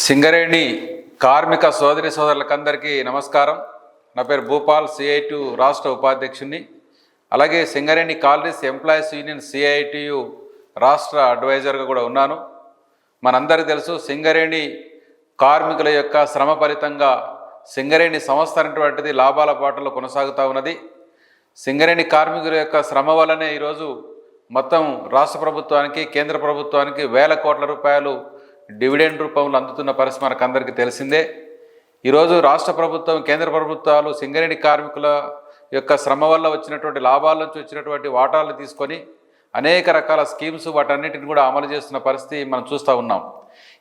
సింగరేణి కార్మిక సోదరి సోదరులకందరికీ నమస్కారం. నా పేరు భూపాల్ సిఐటి రాష్ట్ర ఉపాధ్యక్షుని అలాగే Singareni colonies employees union CITU రాష్ట్ర అడ్వైజర్గా కూడా ఉన్నాను. మనందరికీ తెలుసు సింగరేణి కార్మికుల యొక్క శ్రమ ఫలితంగా సింగరేణి సంస్థ అనేటువంటిది లాభాల బాటలో కొనసాగుతూ ఉన్నది. సింగరేణి కార్మికుల యొక్క శ్రమ వల్లనే ఈరోజు మొత్తం రాష్ట్ర ప్రభుత్వానికి కేంద్ర ప్రభుత్వానికి వేల కోట్ల రూపాయలు డివిడెండ్ రూపంలో అందుతున్న పరిస్థితి మనకు అందరికీ తెలిసిందే. ఈరోజు రాష్ట్ర ప్రభుత్వం కేంద్ర ప్రభుత్వాలు సింగరేణి కార్మికుల యొక్క శ్రమ వల్ల వచ్చినటువంటి లాభాల నుంచి వచ్చినటువంటి వాటాలు తీసుకొని అనేక రకాల స్కీమ్స్ వాటన్నిటిని కూడా అమలు చేస్తున్న పరిస్థితి మనం చూస్తూ ఉన్నాం.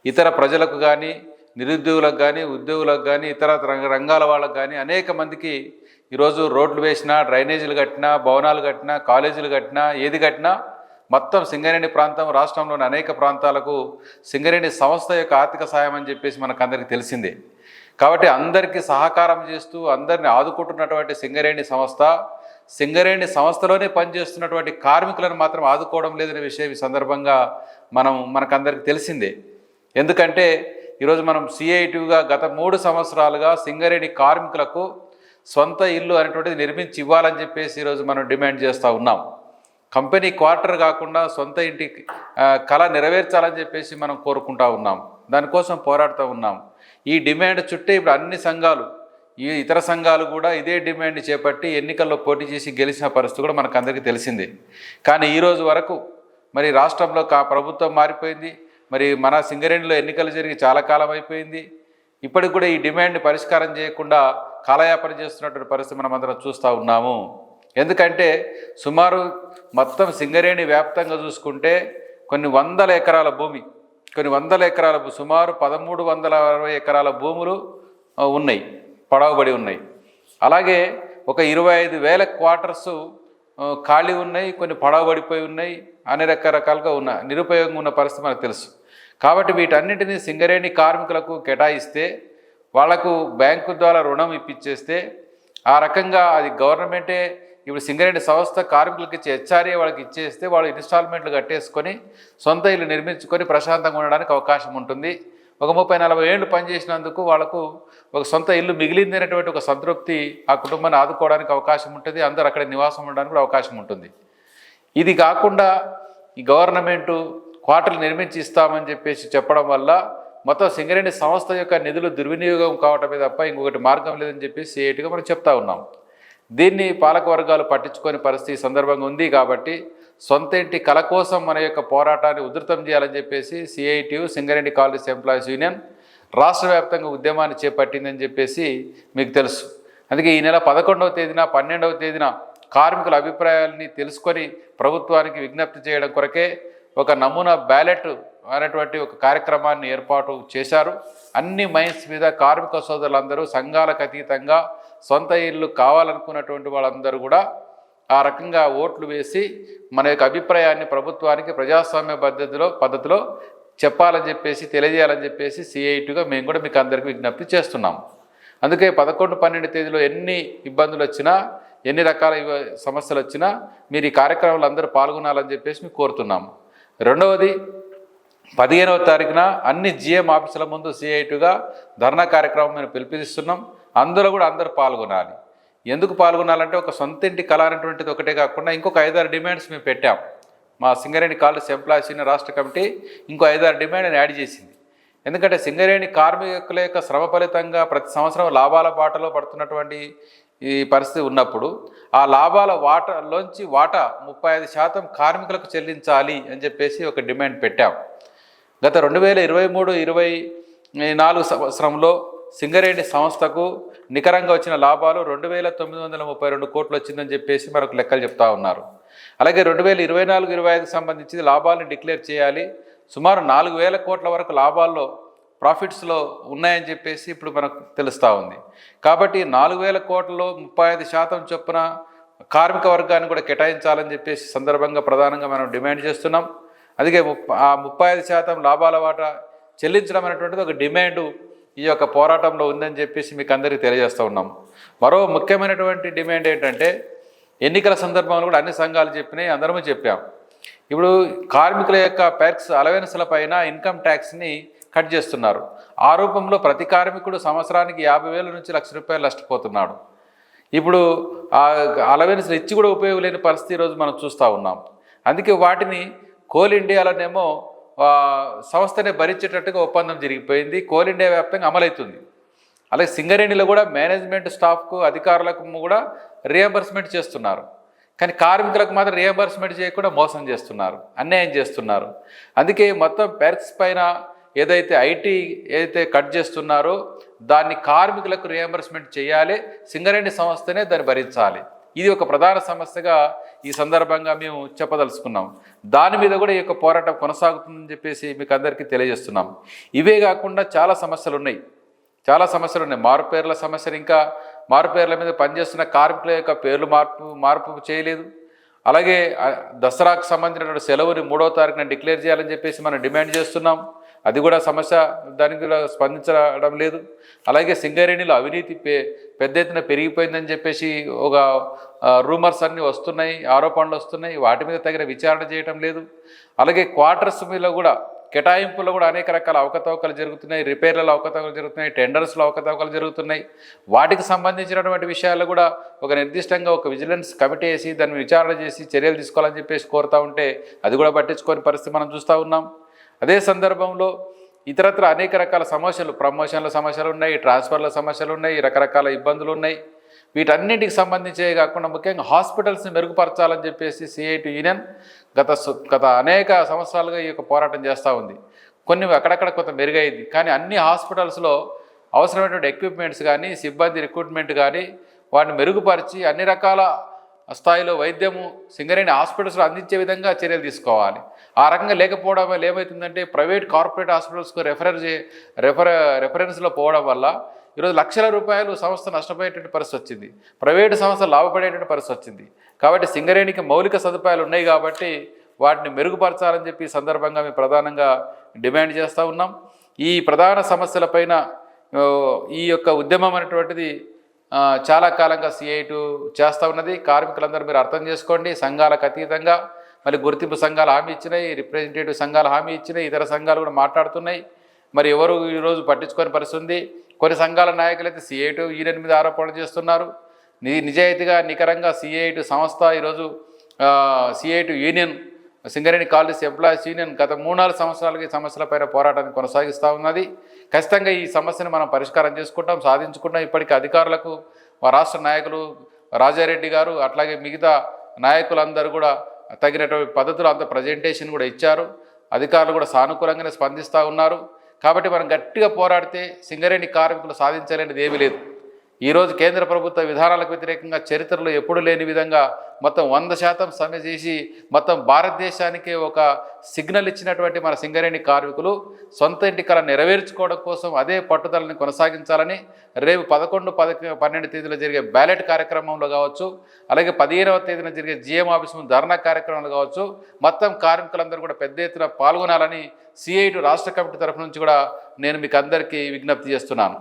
ఇతర ప్రజలకు కానీ నిరుద్యోగులకు కానీ ఉద్యోగులకు కానీ ఇతర రంగ రంగాల వాళ్ళకు కానీ అనేక మందికి ఈరోజు రోడ్లు వేసినా డ్రైనేజీలు కట్టినా భవనాలు కట్టినా కాలేజీలు కట్టినా ఏది కట్టినా మొత్తం సింగరేణి ప్రాంతం రాష్ట్రంలోని అనేక ప్రాంతాలకు సింగరేణి సంస్థ యొక్క ఆర్థిక సాయం అని చెప్పేసి మనకు అందరికీ తెలిసిందే. కాబట్టి అందరికీ సహకారం చేస్తూ అందరిని ఆదుకుంటున్నటువంటి సింగరేణి సంస్థ సింగరేణి సంస్థలోనే పనిచేస్తున్నటువంటి కార్మికులను మాత్రం ఆదుకోవడం లేదనే విషయం ఈ సందర్భంగా మనం మనకందరికీ తెలిసిందే. ఎందుకంటే ఈరోజు మనం సిఐటిగా గత మూడు సంవత్సరాలుగా సింగరేణి కార్మికులకు సొంత ఇల్లు అనేటువంటిది నిర్మించి ఇవ్వాలని చెప్పేసి ఈరోజు మనం డిమాండ్ చేస్తూ ఉన్నాం. కంపెనీ క్వార్టర్ కాకుండా సొంత ఇంటి కళ నెరవేర్చాలని చెప్పేసి మనం కోరుకుంటా ఉన్నాం. దానికోసం పోరాడుతూ ఉన్నాం. ఈ డిమాండ్ చుట్టే ఇప్పుడు అన్ని సంఘాలు ఈ ఇతర సంఘాలు కూడా ఇదే డిమాండ్ చేపట్టి ఎన్నికల్లో పోటీ చేసి గెలిచిన పరిస్థితి కూడా మనకు అందరికీ తెలిసిందే. కానీ ఈరోజు వరకు మరి రాష్ట్రంలో కా ప్రభుత్వం మారిపోయింది. మరి మన సింగరేణిలో ఎన్నికలు జరిగి చాలా కాలం అయిపోయింది. ఇప్పటికి కూడా ఈ డిమాండ్ పరిష్కారం చేయకుండా కాలయాపన చేస్తున్నటువంటి పరిస్థితి మనం అందరం చూస్తూ ఉన్నాము. ఎందుకంటే సుమారు మొత్తం సింగరేణి వ్యాప్తంగా చూసుకుంటే కొన్ని వందల ఎకరాల భూమి కొన్ని వందల ఎకరాల సుమారు పదమూడు వందల అరవై ఎకరాల భూములు ఉన్నాయి పడవబడి ఉన్నాయి. అలాగే ఒక ఇరవై ఐదు వేల క్వార్టర్స్ ఖాళీ ఉన్నాయి కొన్ని పడవబడిపోయి ఉన్నాయి అన్ని రకరకాలుగా ఉన్న నిరుపయోగంగా ఉన్న పరిస్థితి మనకు తెలుసు. కాబట్టి వీటన్నిటిని సింగరేణి కార్మికులకు కేటాయిస్తే వాళ్ళకు బ్యాంకు ద్వారా రుణం ఇప్పించేస్తే ఆ రకంగా అది గవర్నమెంటే ఇప్పుడు సింగరేణి సంస్థ కార్మికులకి ఇచ్చే హెచ్ఆర్ఏ వాళ్ళకి ఇచ్చేస్తే వాళ్ళు ఇన్స్టాల్మెంట్లు కట్టేసుకొని సొంత ఇల్లు నిర్మించుకొని ప్రశాంతంగా ఉండడానికి అవకాశం ఉంటుంది. ఒక ముప్పై నలభై ఏళ్ళు పనిచేసినందుకు వాళ్ళకు ఒక సొంత ఇల్లు మిగిలింది అనేటువంటి ఒక సంతృప్తి ఆ కుటుంబాన్ని ఆదుకోవడానికి అవకాశం ఉంటుంది. అందరూ అక్కడ నివాసం ఉండడానికి కూడా అవకాశం ఉంటుంది. ఇది కాకుండా ఈ గవర్నమెంటు క్వార్టర్లు నిర్మించి ఇస్తామని చెప్పేసి చెప్పడం వల్ల మొత్తం సింగరేణి సంస్థ యొక్క నిధులు దుర్వినియోగం కావటమే తప్ప ఇంకొకటి మార్గం లేదని చెప్పేసి సిఐటిగా మనం చెప్తా ఉన్నాం. దీన్ని పాలకవర్గాలు పట్టించుకొని పరిస్థితి సందర్భంగా ఉంది కాబట్టి సొంత ఇంటి కల కోసం మన యొక్క పోరాటాన్ని ఉధృతం చేయాలని చెప్పేసి CITU Singareni college employees union రాష్ట్ర వ్యాప్తంగా ఉద్యమాన్ని చేపట్టిందని చెప్పేసి మీకు తెలుసు. అందుకే ఈ నెల పదకొండవ తేదీన పన్నెండవ తేదీన కార్మికుల అభిప్రాయాల్ని తెలుసుకొని ప్రభుత్వానికి విజ్ఞప్తి చేయడం కొరకే ఒక నమూనా బ్యాలెట్ అనేటువంటి ఒక కార్యక్రమాన్ని ఏర్పాటు చేశారు. అన్ని మైన్స్ మీద కార్మిక సోదరులందరూ సంఘాలకు అతీతంగా సొంత ఇల్లు కావాలనుకున్నటువంటి వాళ్ళందరూ కూడా ఆ రకంగా ఓట్లు వేసి మన యొక్క అభిప్రాయాన్ని ప్రభుత్వానికి ప్రజాస్వామ్య పద్ధతిలో పద్ధతిలో చెప్పాలని చెప్పేసి తెలియజేయాలని చెప్పేసి సిఐటిగా మేము కూడా మీకు అందరికీ విజ్ఞప్తి చేస్తున్నాం. అందుకే పదకొండు పన్నెండు తేదీలో ఎన్ని ఇబ్బందులు వచ్చినా ఎన్ని రకాల సమస్యలు వచ్చినా మీరు ఈ కార్యక్రమంలో అందరూ పాల్గొనాలని చెప్పేసి మీకు కోరుతున్నాము రెండవది పదిహేనవ తారీఖున అన్ని జిఎం ఆఫీసుల ముందు సిఐటిగా ధర్నా కార్యక్రమం మేము పిలిపిస్తున్నాం అందులో కూడా అందరు పాల్గొనాలి. ఎందుకు పాల్గొనాలంటే ఒక సొంత ఇంటి కళ అనేటువంటిది ఒకటే కాకుండా ఇంకొక ఐదారు డిమాండ్స్ మేము పెట్టాం. మా సింగరేణి కాలేజ్ ఎంప్లాయీస్ యూనియన్ రాష్ట్ర కమిటీ ఇంకో ఐదారు డిమాండ్ని యాడ్ చేసింది. ఎందుకంటే సింగరేణి కార్మికుల యొక్క శ్రమ ఫలితంగా ప్రతి సంవత్సరం లాభాల బాటలో పడుతున్నటువంటి ఈ పరిస్థితి ఉన్నప్పుడు ఆ లాభాల వాటలోంచి వాటా ముప్పై ఐదు శాతం కార్మికులకు చెల్లించాలి అని చెప్పేసి ఒక డిమాండ్ పెట్టాం. గత రెండు వేల ఇరవై మూడు ఇరవై నాలుగు సంవత్సరంలో సింగరేణి సంస్థకు నికరంగా వచ్చిన లాభాలు రెండు వేల తొమ్మిది వందల ముప్పై రెండు కోట్లు వచ్చిందని చెప్పేసి మనకు లెక్కలు చెప్తా ఉన్నారు. అలాగే రెండు వేల ఇరవై నాలుగు ఇరవై ఐదుకి సంబంధించి లాభాలను డిక్లేర్ చేయాలి. సుమారు నాలుగు వేల కోట్ల వరకు లాభాల్లో ప్రాఫిట్స్లో ఉన్నాయని చెప్పేసి ఇప్పుడు మనకు తెలుస్తూ ఉంది. కాబట్టి నాలుగు వేల కోట్లలో ముప్పై ఐదు శాతం చొప్పున కార్మిక వర్గాన్ని కూడా కేటాయించాలని చెప్పేసి సందర్భంగా ప్రధానంగా మనం డిమాండ్ చేస్తున్నాం. అందుకే ముప్ప ఆ ముప్పై ఐదు శాతం లాభాల వాటా చెల్లించడం అనేటువంటిది ఒక డిమాండ్ ఈ యొక్క పోరాటంలో ఉందని చెప్పేసి మీకు అందరికీ తెలియజేస్తూ ఉన్నాం. మరో ముఖ్యమైనటువంటి డిమాండ్ ఏంటంటే ఎన్నికల సందర్భంలో కూడా అన్ని సంఘాలు చెప్పినాయి అందరము చెప్పాం. ఇప్పుడు కార్మికుల యొక్క ప్యాక్స్ అలవెన్స్ల పైన ఇన్కమ్ ట్యాక్స్ని కట్ చేస్తున్నారు. ఆ రూపంలో ప్రతి కార్మికుడు సంవత్సరానికి యాభై వేల నుంచి లక్ష రూపాయలు నష్టపోతున్నాడు ఇప్పుడు ఆ అలవెన్స్లు ఇచ్చి కూడా ఉపయోగం లేని పరిస్థితి ఈరోజు మనం చూస్తూ ఉన్నాం. అందుకే వాటిని కోల్ ఇండియాలోనేమో సంస్థనే భరించేటట్టుగా ఒప్పందం జరిగిపోయింది. కోల్ ఇండియా వ్యాప్తంగా అమలవుతుంది. అలాగే సింగరేణిలో కూడా మేనేజ్మెంట్ స్టాఫ్కు అధికారులకు కూడా రియంబర్స్మెంట్ చేస్తున్నారు. కానీ కార్మికులకు మాత్రం రియంబర్స్మెంట్ చేయకుండా మోసం చేస్తున్నారు అన్యాయం చేస్తున్నారు. అందుకే మొత్తం పెర్క్స్ పైన ఏదైతే ఐటీ ఏదైతే కట్ చేస్తున్నారో దాన్ని కార్మికులకు రియంబర్స్మెంట్ చేయాలి సింగరేణి సంస్థనే దాన్ని భరించాలి. ఇది ఒక ప్రధాన సమస్యగా ఈ సందర్భంగా మేము చెప్పదలుచుకున్నాం. దాని మీద కూడా ఈ యొక్క పోరాటం కొనసాగుతుందని చెప్పేసి మీకు అందరికీ తెలియజేస్తున్నాం. ఇవే కాకుండా చాలా సమస్యలు ఉన్నాయి చాలా సమస్యలు ఉన్నాయి మారుపేర్ల సమస్యలు ఇంకా మారుపేర్ల మీద పనిచేస్తున్న కార్మికుల యొక్క పేర్లు మార్పు మార్పు చేయలేదు. అలాగే దసరాకు సంబంధించినటువంటి సెలవుని మూడో తారీఖున డిక్లేర్ చేయాలని చెప్పేసి మనం డిమాండ్ చేస్తున్నాం. అది కూడా సమస్య దానికి స్పందించడం లేదు. అలాగే సింగరేణిలో అవినీతి పే పెద్ద ఎత్తున పెరిగిపోయిందని చెప్పేసి ఒక రూమర్స్ అన్నీ వస్తున్నాయి ఆరోపణలు వస్తున్నాయి వాటి మీద తగిన విచారణ చేయటం లేదు. అలాగే క్వార్టర్స్ మీద కూడా కేటాయింపుల్లో కూడా అనేక రకాల అవకతవకలు జరుగుతున్నాయి రిపేర్లలో అవకతవకలు జరుగుతున్నాయి టెండర్స్లో అవకతవకలు జరుగుతున్నాయి. వాటికి సంబంధించినటువంటి విషయాలు కూడా ఒక నిర్దిష్టంగా ఒక విజిలెన్స్ కమిటీ వేసి దాన్ని విచారణ చేసి చర్యలు తీసుకోవాలని చెప్పేసి కోరుతూ ఉంటే అది కూడా పట్టించుకోని పరిస్థితి మనం చూస్తూ ఉన్నాం. అదే సందర్భంలో ఇతరత్ర అనేక రకాల సమస్యలు ప్రమోషన్ల సమస్యలు ఉన్నాయి ట్రాన్స్ఫర్ల సమస్యలు ఉన్నాయి రకరకాల ఇబ్బందులు ఉన్నాయి. వీటన్నిటికి సంబంధించే కాకుండా ముఖ్యంగా హాస్పిటల్స్ని మెరుగుపరచాలని చెప్పేసి సిఐటి యూనియన్ గత సు- గత అనేక సంవత్సరాలుగా ఈ యొక్క పోరాటం చేస్తూ ఉంది. కొన్ని అక్కడక్కడ కొంత మెరుగైంది. కానీ అన్ని హాస్పిటల్స్లో అవసరమైనటువంటి ఎక్విప్మెంట్స్ కానీ సిబ్బంది రిక్రూట్మెంట్ కానీ వాటిని మెరుగుపరిచి అన్ని రకాల స్థాయిలో వైద్యము సింగరేణి హాస్పిటల్స్లో అందించే విధంగా చర్యలు తీసుకోవాలి. ఆ రకంగా లేకపోవడం వల్ల ఏమవుతుందంటే ప్రైవేట్ కార్పొరేట్ హాస్పిటల్స్కు రెఫర్ చే రెఫర్ రెఫరెన్స్లో పోవడం వల్ల ఈరోజు లక్షల రూపాయలు సంస్థ నష్టపోయేటువంటి పరిస్థితి వచ్చింది. ప్రైవేటు సంస్థ లాభపడేటువంటి పరిస్థితి వచ్చింది. కాబట్టి సింగరేణికి మౌలిక సదుపాయాలు ఉన్నాయి కాబట్టి వాటిని మెరుగుపరచాలని చెప్పి సందర్భంగా మేము ప్రధానంగా డిమాండ్ చేస్తూ ఉన్నాం. ఈ ప్రధాన సమస్యలపైన పైన ఈ యొక్క ఉద్యమం అనేటువంటిది చాలా కాలంగా సిఐటు చేస్తూ ఉన్నది. కార్మికులందరూ మీరు అర్థం చేసుకోండి. సంఘాలకు అతీతంగా మరి గుర్తింపు సంఘాలు హామీ ఇచ్చినాయి. రిప్రజెంటేటివ్ సంఘాలు హామీ ఇచ్చినాయి. ఇతర సంఘాలు కూడా మాట్లాడుతున్నాయి. మరి ఎవరు ఈరోజు పట్టించుకొని పరిస్థితి కొన్ని సంఘాల నాయకులైతే సిఐటు యూనియన్ e మీద ఆరోపణలు చేస్తున్నారు. నిజాయితీగా నికరంగా సిఐటు సంస్థ ఈరోజు CITU union Singareni college employees union గత మూడు నాలుగు సంవత్సరాలకి సమస్యలపైన పోరాటాన్ని కొనసాగిస్తూ ఉన్నది. ఖచ్చితంగా ఈ సమస్యను మనం పరిష్కారం చేసుకుంటాం సాధించుకుంటాం. ఇప్పటికీ అధికారులకు రాష్ట్ర నాయకులు రాజారెడ్డి గారు అట్లాగే మిగతా నాయకులందరూ కూడా తగినటువంటి పద్ధతులు అంత ప్రజెంటేషన్ కూడా ఇచ్చారు. అధికారులు కూడా సానుకూలంగానే స్పందిస్తూ ఉన్నారు. కాబట్టి మనం గట్టిగా పోరాడితే సింగరేణి కార్మికులు సాధించలేనిది ఏమీ లేదు. ఈరోజు కేంద్ర ప్రభుత్వ విధానాలకు వ్యతిరేకంగా చరిత్రలో ఎప్పుడు లేని విధంగా మొత్తం వంద శాతం సమ్మె చేసి మొత్తం భారతదేశానికే ఒక సిగ్నల్ ఇచ్చినటువంటి మన సింగరేణి కార్మికులు సొంత ఇంటి కళ నెరవేర్చుకోవడం కోసం అదే పట్టుదలని కొనసాగించాలని రేపు పదకొండు పద పన్నెండు తేదీలో జరిగే బ్యాలెట్ కార్యక్రమంలో కావచ్చు అలాగే పదిహేనవ తేదీన జరిగే జిఎం ఆఫీస్ ముందు ధర్నా కార్యక్రమంలో కావచ్చు మొత్తం కార్మికులందరూ కూడా పెద్ద ఎత్తున పాల్గొనాలని సిఐటి రాష్ట్ర కమిటీ తరఫు నుంచి కూడా నేను మీకు అందరికీ విజ్ఞప్తి చేస్తున్నాను.